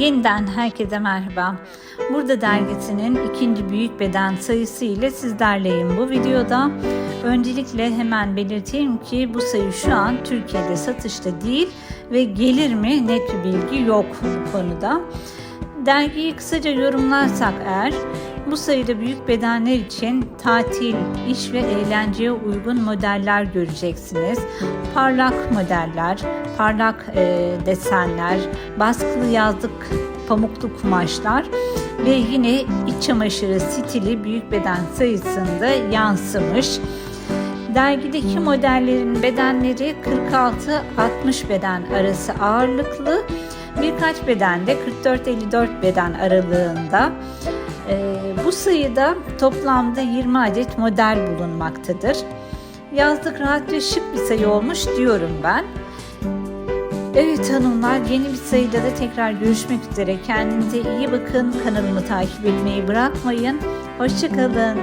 Yeniden herkese merhaba. Burada dergisinin ikinci büyük beden sayısı ile sizlerleyim bu videoda. Öncelikle hemen belirteyim ki bu sayı şu an Türkiye'de satışta değil ve gelir mi net bir bilgi yok bu konuda. Dergiyi kısaca yorumlarsak eğer bu sayıda büyük bedenler için tatil, iş ve eğlenceye uygun modeller göreceksiniz. Parlak modeller, parlak e, desenler, baskılı yazlık pamuklu kumaşlar ve yine iç çamaşırı stili büyük beden sayısında yansımış. Dergideki modellerin bedenleri 46-60 beden arası ağırlıklı, birkaç bedende 44-54 beden aralığında. Ee, bu sayıda toplamda 20 adet model bulunmaktadır. Yazlık rahat ve şık bir sayı olmuş diyorum ben. Evet hanımlar yeni bir sayıda da tekrar görüşmek üzere. Kendinize iyi bakın. Kanalımı takip etmeyi bırakmayın. Hoşçakalın.